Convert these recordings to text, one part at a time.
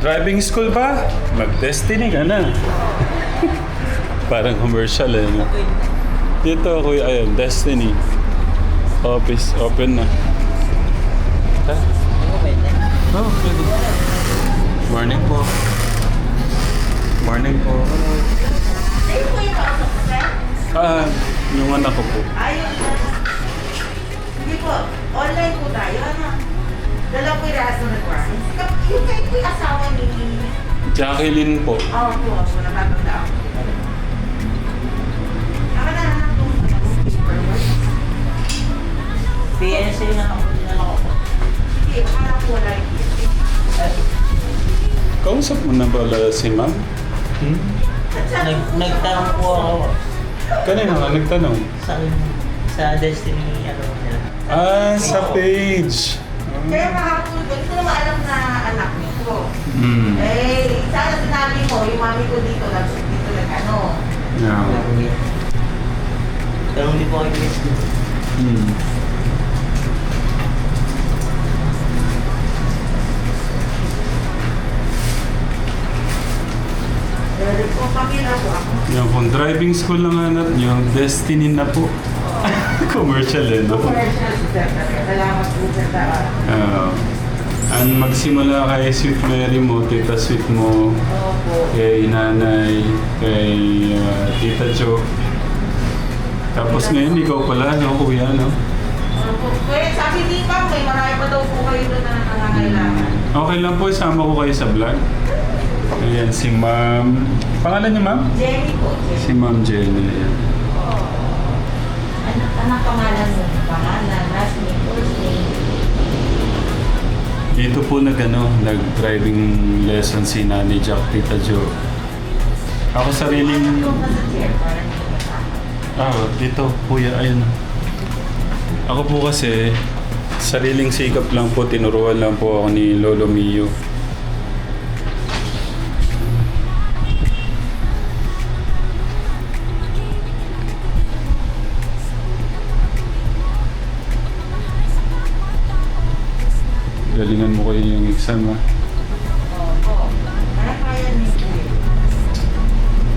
Driving school ba? Mag-destiny ka na. Parang commercial eh. No? Dito, kuya, ayun, destiny. Office, open na. Ha? Oh, pwede. Morning po. Morning po. Ah, yung anak ko po. Ayun. Hindi po. Online po tayo. Ano? Dala po yung raso. Kap- Yung kayo po yung asawa ni... Jacqueline po. Oo po. Ako natatanda ako. Nakanahanap po ano, paperwork. PNC na ako ako. Hindi, akala ko wala yung Kausap mo na pala si ma'am? Hmm? Nag, nagtanong po ako Kanina nga nagtanong. sa sa Destiny ano nila. Ah, sa page. Kaya makakapulog ko. Hindi ko naman alam na anak po. Hmm. Eh, sana sinabi mo, yung mami ko dito, nag- dito nag ano. Yeah. Pero hindi po Destiny. Hmm. Pero po, pamilya po ako. Yung kung driving school lang hanap nyo, destiny na po. Commercial eh, no? Commercial si Sir talaga. Salamat po sir Ah, ang magsimula kay Sweet Mary mo, Tita Sweet mo, Opo. kay Nanay, kay ah, Tita Jo. Tapos ngayon, ikaw pala, no, kuya, no? Opo. Kaya sabi ni Ma'am, may marami pa daw po kayo doon na nangangailangan. Okay lang po, isama ko kayo sa vlog. Ayan, si Ma'am... Pangalan niya, Ma'am? Jenny po. Si. Ma'am Jenny. Ayan. Anak, anak pangalan mo. Pangalan, last name, first name. Dito po nag, ano, nag-driving lesson si Nani Jack, Tita Jo. Ako sariling... Sa chair hindi. Ah, dito, kuya, ayun. Ako po kasi, sariling sikap lang po, tinuruan lang po ako ni Lolo Mio. Galingan mo kayo yung exam ha.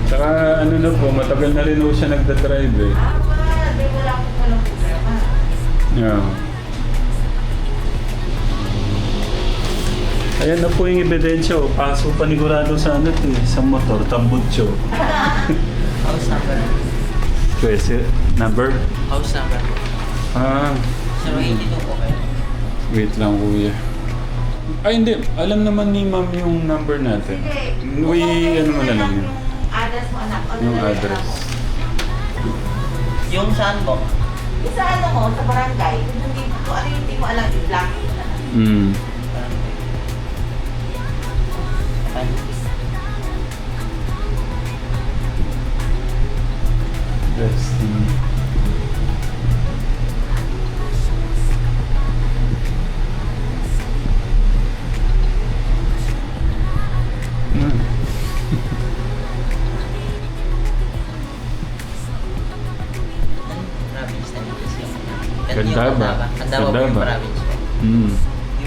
Tsaka ano na po, matagal na rin po siya nagdadrive eh. Ah. Yeah. Ayan na po yung ebidensya. oh. Paso panigurado sa ano eh, sa motor, tambutso. House number. Pwese, number? House number. Ah, 082 po. Wait lang kuya. Ay hindi, alam naman ni ma'am yung number natin. Sige. We, Okay, ano mo na lang yung yun. address mo, anak. Ano Yung na lang address. ako? Yung saan po? Yung sa ano mo, sa barangay, hindi mo, kung ano yung hindi mo alam, yung black. Hmm. Ay, Destiny.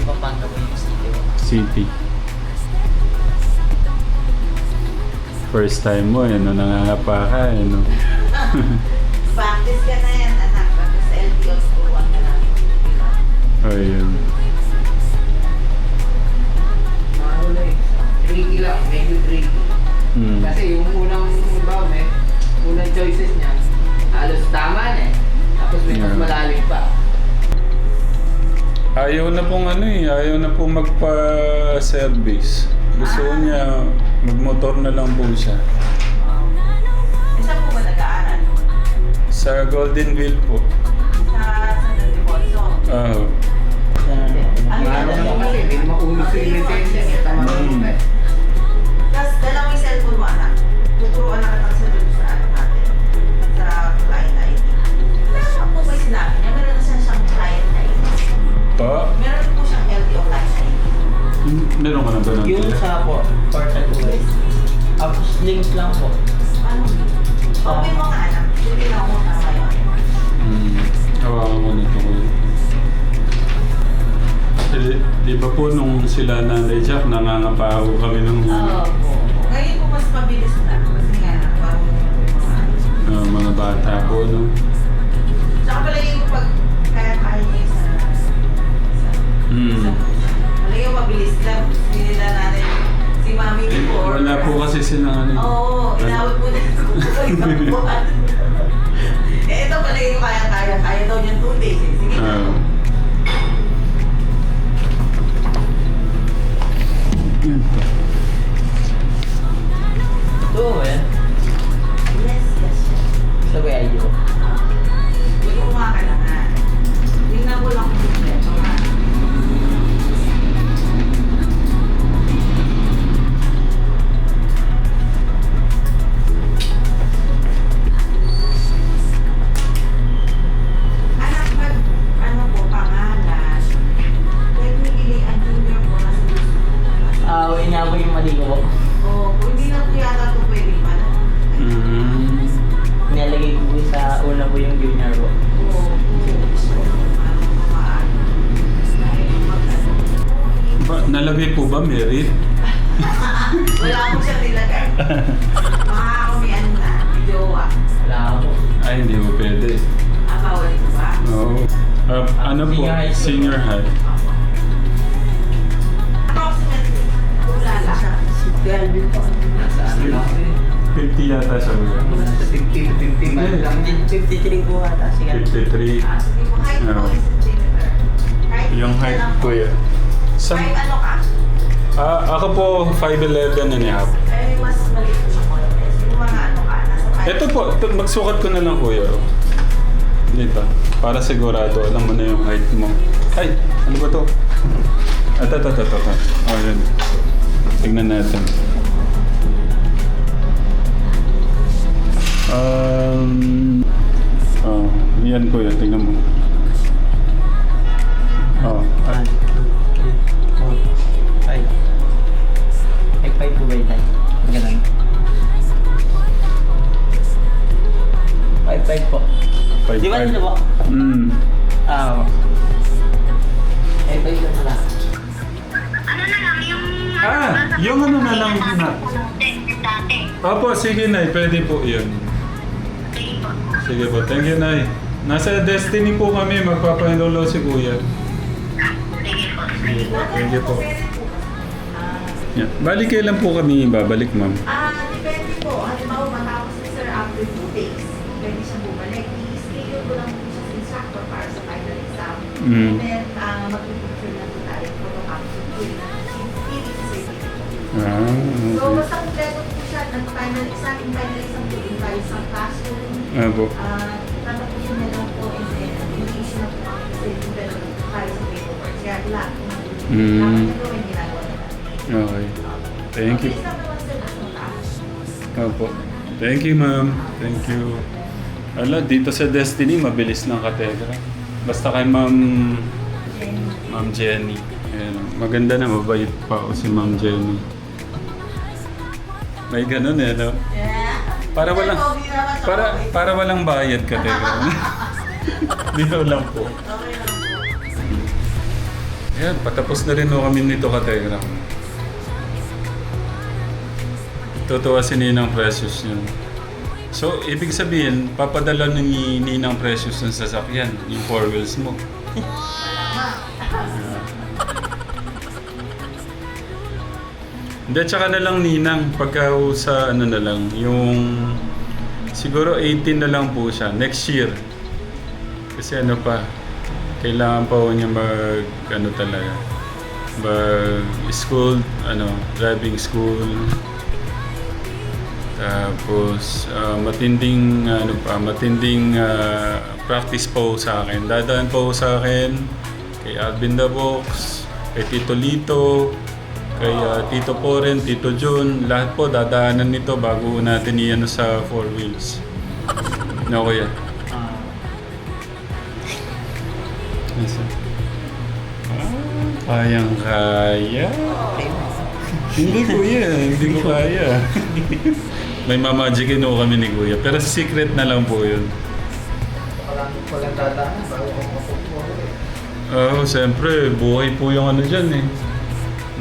Pampanga po yung city. City. First time mo, ano, nangangapa ka, ano. Practice ka na yan, anak. Practice sa LTO school, wag ka na. Ayun. Ano na eh, tricky lang, medyo tricky. Hmm. Kasi yung unang baon eh, unang choices niya, halos tama na eh. Tapos may mas malalim pa. Ayaw na pong ano eh, ayaw na pong magpa-service. Gusto Ah. niya, magmotor na lang po siya. Eh, saan po ba nag-aaral? Sa Golden Wheel po. Sa San Ildefonso. Ah, Ano yun? naman kasi, hindi yung lisensya eh. Tama Mm. Meron ka na ba nun? Yung sa po, portal po eh. Tapos links lang po. Ano? Open mo nga anak. Hindi na ako yun. Hmm. Hawakan mo nito ko. Sige. Di ba po nung sila nanay Jack, nangangapaho kami nung Opo. Ngayon po mas mabilis na. Kasi nga, po yung mga uh, mga bata po, no? Mabilis lang. Hindi nila natin si mami Eh, before. wala po kasi silang ano. Oo, inawit mo na yung buwan. Eh, ito palagi ko kaya-kaya. Kaya daw niyan two days. eh. Sige na. Ah. Yan po. Ito ba nalagay po ba merit? Wala akong siyang nilagay. Baka ako may ano na, jowa. Wala ako po. Ay, hindi po pwede. Ah, bawal ito ba? Oo. Ah, ano po? Senior high school. Senior high. Approximately, wala lang. Si Kelvin po. Nasa ano lang ako eh. 50 yata siya. kuya. Nasa 50 to 50 man lang. 53 po ata si Kelvin. 53. Ah, sige po, height po is. Height Yung height ko yan. Sa, ano? Ah, ako po 5'11 and a half. Eh, mas maliit po siya kontes. Yung mga ano ka, nasa five. Ito po, ito, magsukat ko na lang kuya. Dito. Para sigurado, alam mo na yung height mo. Ay, ano ba to? Ito, ito, ito, ito. Oh, yun. Tignan natin. Um, oh, yan kuya, tignan mo. Oh, ay, 5. Ay, 5 po ba yun tayo? Ganun. 5, 5 po. five, Di ba five. dito po? Mm. Ah, eh, 5 lang pala. Ano na lang, yung... Ah, yung ano na lang na. Dati. Opo, sige Nay, pwede po yun. Sige po. Sige po, thank you Nay. Nasa Destiny po kami, magpapahinolo si Kuya. Sige po. Sige po, thank you po. Ah, Yeah. Balik kailan po kami babalik, ma'am? Ah, depende po. Halimbawa, matapos na sir after two days, pwede siyang bumalik. I-schedule ko lang po siya sa instructor para sa final exam. Mm. And then, uh, mag-picture na po tayo ko na pilit sa certificate. Ah, So, okay. basta kompleto po siya ng final exam, yung final exam po yung tayo sa classroom. Ah, po. Ah, tatapusin na lang po and then i-issue na po kami kasi yung tayo sa paperwork. Kaya lahat ng Mm. dapat na gawin. Okay. Thank you. Opo. Thank you, ma'am. Thank you. Ala, dito sa Destiny, mabilis lang kategra. Basta kay ma'am, ma'am Jenny. Ayan. Maganda na, mabait pa o si ma'am Jenny. May ganun eh, no? Para walang, para, para walang bayad kategra. Dito lang po. Ayan, patapos na rin kami nito kategra. Totoo si Ninang Precious yun. So, ibig sabihin, papadala ni Ninang Precious ng sasakyan, yung four wheels mo. Hindi, tsaka na lang Ninang, pagka sa ano na lang, yung siguro 18 na lang po siya, next year. Kasi ano pa, kailangan pa ho niya mag, ano talaga, mag school, ano, driving school. Tapos, ah, matinding, ano pa, matinding ah, practice po sa akin. Dadaan po sa akin kay Alvin the Box, kay Tito Lito, kay ah, Tito Poren, Tito Jun, lahat po dadaanan nito bago natin iano sa four wheels. No, kuya? Nasa? Ah, kayang kaya. Hindi kuya, hindi ko kaya. May mamagicin ho kami ni kuya. Pero secret na lang po yun. Walang dadaan bago. Oo, siyempre, buhay po yung ano dyan eh.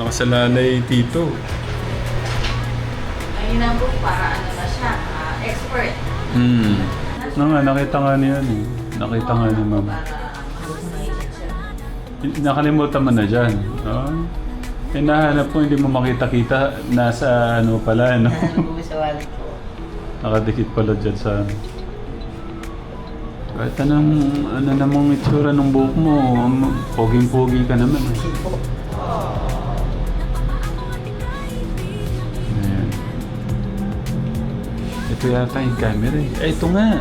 Nakasalalay tito. Ayun na po, para ano na siya, ah, expert. Hmm. Na nga, nakita nga niya eh. Nakita nga ni ma'am. Para hallucinated siya. Nakalimutan mo na dyan. Oh. Hinahanap ko, hindi mo makita-kita. Nasa ano pala, no? Ano po sa wallet ko? Nakadikit pala dyan sa ano. Kahit anong, ano namang itsura ng buhok mo, um, poging-pogi ka naman. eh. Ayan. Ito yata yung camera eh. Eh, ito nga.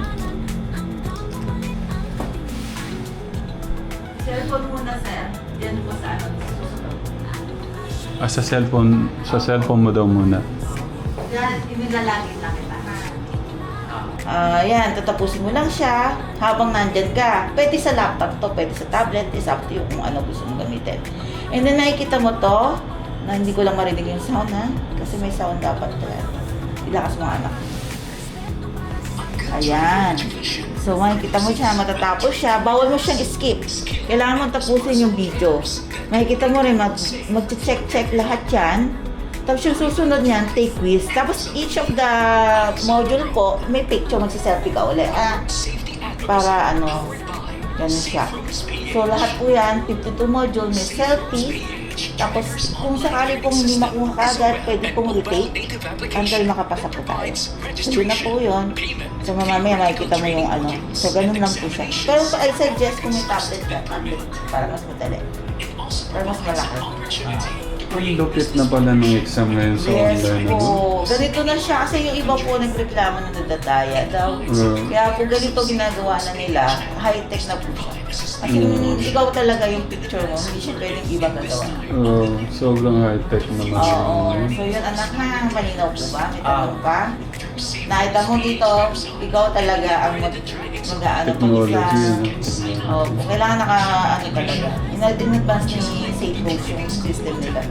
Ah, sa cellphone, sa cellphone mo daw muna. Yan, inilalagay lang kita. Ah, yan, tatapusin mo lang siya habang nandyan ka. Pwede sa laptop to, pwede sa tablet, is up to you kung ano gusto mong gamitin. And then nakikita mo to, na hindi ko lang marinig yung sound ha, kasi may sound dapat to. Ilakas mo anak. Ayan. So makikita mo siya, matatapos siya, bawal mo siyang skip. Kailangan mo tapusin yung video. Makikita mo rin, mag, mag-check-check lahat yan. Tapos yung susunod niyan, take quiz. Tapos each of the module po, may picture, magsiselfie ka ulit. Ah, para ano, ganun siya. So lahat po yan, 52 module, may selfie. Tapos kung sakali pong hindi makuha kagad, pwede pong retake until makapasa po tayo. So yun na po yun. So mamaya makikita mo yung ano. So ganun lang po siya. Pero I suggest kung may tablet ka, tablet para mas madali. Para mas malaki. Ang lupit na pala ng exam ngayon sa Yes online. ano? po. Ganito na siya kasi yung iba po nagreklamo na nadadaya daw. Mm. Kaya po ganito ginagawa na nila, high-tech na po siya. Kasi Mm. ikaw talaga yung picture mo, hindi siya pwedeng iba gagawa. Oo, sobrang high-tech naman. Oo. ngayon. So yun anak na, malinaw po ba? May tanong pa? Nakita mo dito, ikaw talaga ang mag mag-ano po Technology. sa... ano? Oo, kailangan naka, ano talaga. In, in advance ni Safe Coach yung system nila.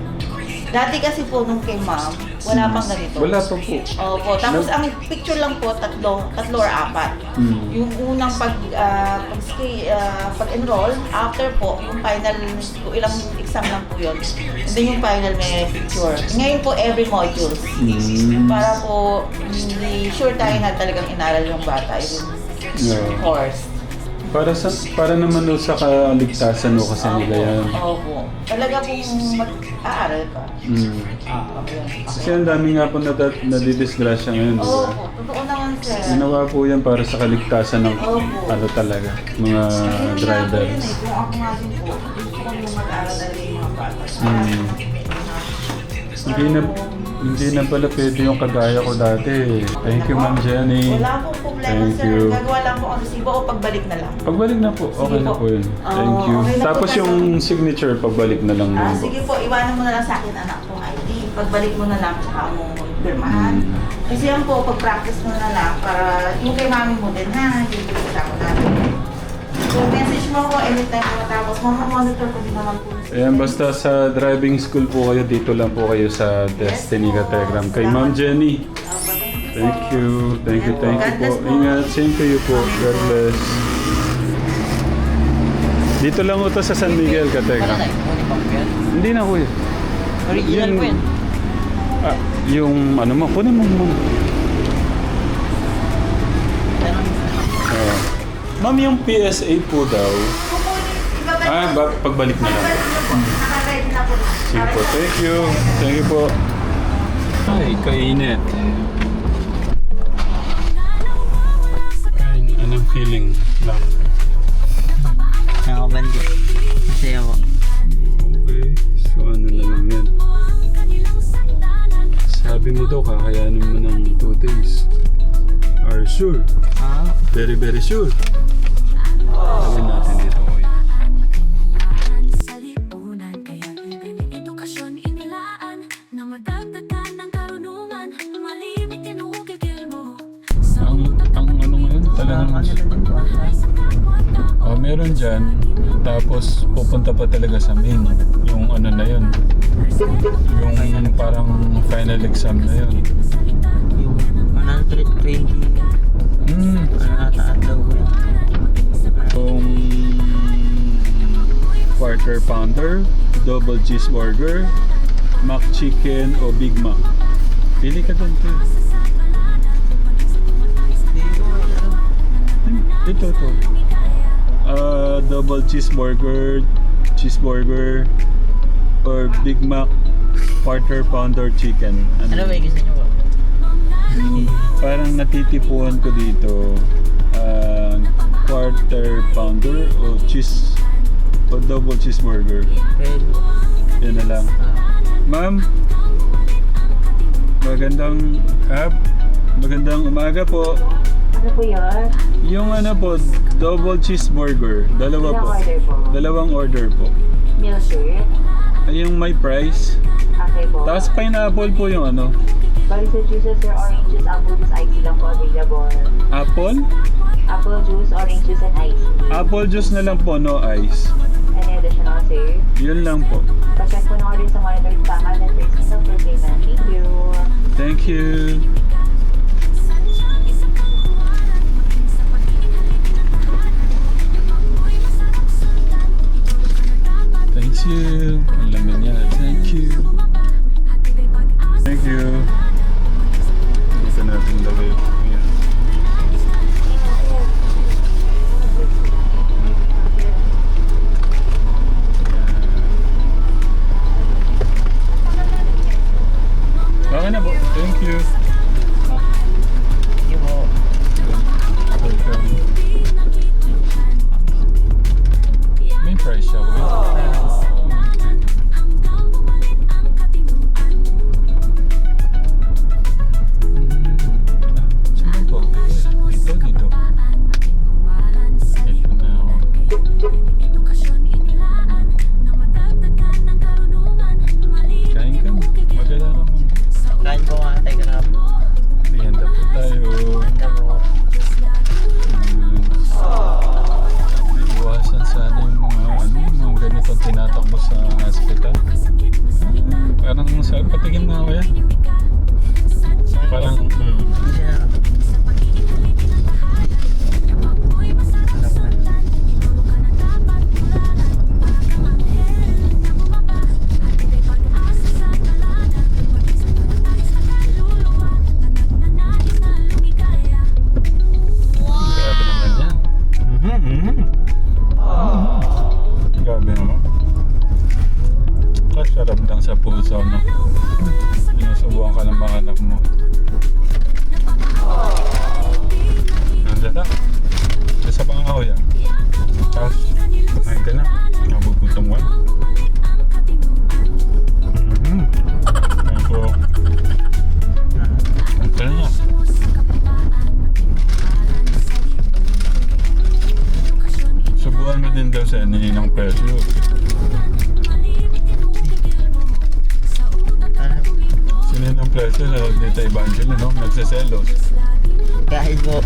Dati kasi po nung kay ma'am, wala pang ganito. Wala pa po. Opo, tapos ang picture lang po, tatlo, tatlo or apat. Hmm. Yung unang pag, ah, pag, ah, pag-enroll, after po, yung final, ilang exam lang po yun. And then yung final may picture. Ngayon po, every modules. Hmm. Para po, hindi sure tayo na talagang inaral yung bata yung Yeah. course. Para sa para naman no sa kaligtasan no kasi nila yan. Opo. Talaga pong mag-aaral ka. Mm. Ah. Kasi ang dami nga po nat- nadidisgrasya ngayon, di ba? Opo, totoo naman sir. Ginawa po yan para sa kaligtasan ng Opo. ano talaga, mga Ayun nga po yun drivers. eh. Kung ako nga din po, gusto ko yung mag-aaral talaga yung mga bata. Hmm. Hindi na, hindi na pala pwede yung kagaya ko dati. Thank you, Ma'am Jenny. Wala pong problema Thank sir. you. Gagawa lang po ang resibo o pagbalik na lang. Pagbalik na po, okay Sige na po. po yun. Thank Oo, you. okay na po, Tapos yung signature, pagbalik na lang Ah, din po. sige po, iwanan mo na lang sa akin anak kong ID. Pagbalik mo na lang tsaka mo pirmahan. Hmm. Kasi yan po, pag-practice mo na lang para yung kay mami mo din ha, hindi ko sa ako natin. So mo ako anytime mo matapos. Mama-monitor ko din naman po. Ayan, basta sa driving school po kayo, dito lang po kayo sa Destiny Yes po. Categram. Kay Ma'am Jenny. Thank you po. Thank you. Thank you, thank you God po. po. Ingat. Same to you po. God bless. Dito lang ito sa San Miguel, na yun? Yan? Hindi na. Original Yun. po yan. Ah, yung ano mo, kunin mo muna. Ma'am, yung PSA po daw. Ah, ba, pagbalik na lang. Naka-ready na po. Sige po, thank you. Thank you po. Ay, kainit. Ay, anong feeling lang? Nakakabandi. Masaya po. Okay, so ano na lang yan. Sabi mo daw, kakayanin mo ng 2 days. Are you sure? Ah, Very, very sure. Gawin natin dito, kuya. sa lipunan Kaya edukasyon inilaan Na madagdagan ng karunungan Malimit tinukikil mo Sa Ang, ang ano ngayon, talagang... Oh, meron dyan. Tapos pupunta pa talaga sa main. Yung ano na yun. Yung parang final exam na yun. Yung 120, Hmm. ano nataas daw quarter pounder, double cheeseburger, mac chicken o Big Mac. Pili ka doon, ano. Hmm, Ito, ito. Ah, double cheeseburger, cheeseburger, or Big Mac, quarter pounder chicken. Ano ba yung gusto niyo po? Hmm, parang natitipuan ko dito. ah, quarter pounder o cheese o double cheeseburger. Pwede. Yan na lang. Ma'am, magandang hap, magandang umaga po. Ano po yun? Yung ano po, double cheeseburger, dalawa Ilang po. order po? Dalawang order po. Shirt? Ay, yung may price. Okay po. Tapos pineapple po yung ano. Bali sa juices, sir, orange juice, apple juice, ice lang po available. Apple? Apple juice, orange juice, and ice. Apple juice na lang po, no ice. Any additional, sir? Yun lang po. Pag-check po ng order sa monitor tama, then first minute for payment. Thank you. Thank you. Ano? Sino ng presyo sa Dita Evangelo, no? Nagsaselos. Kahit po.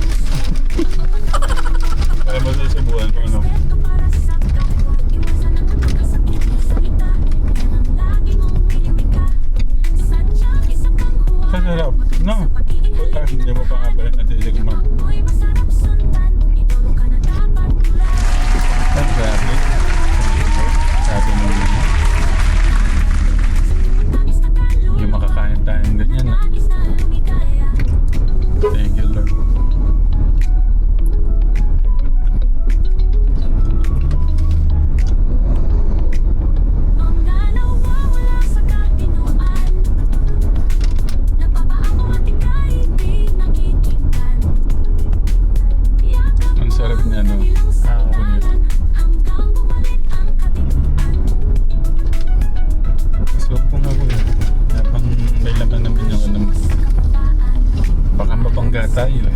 value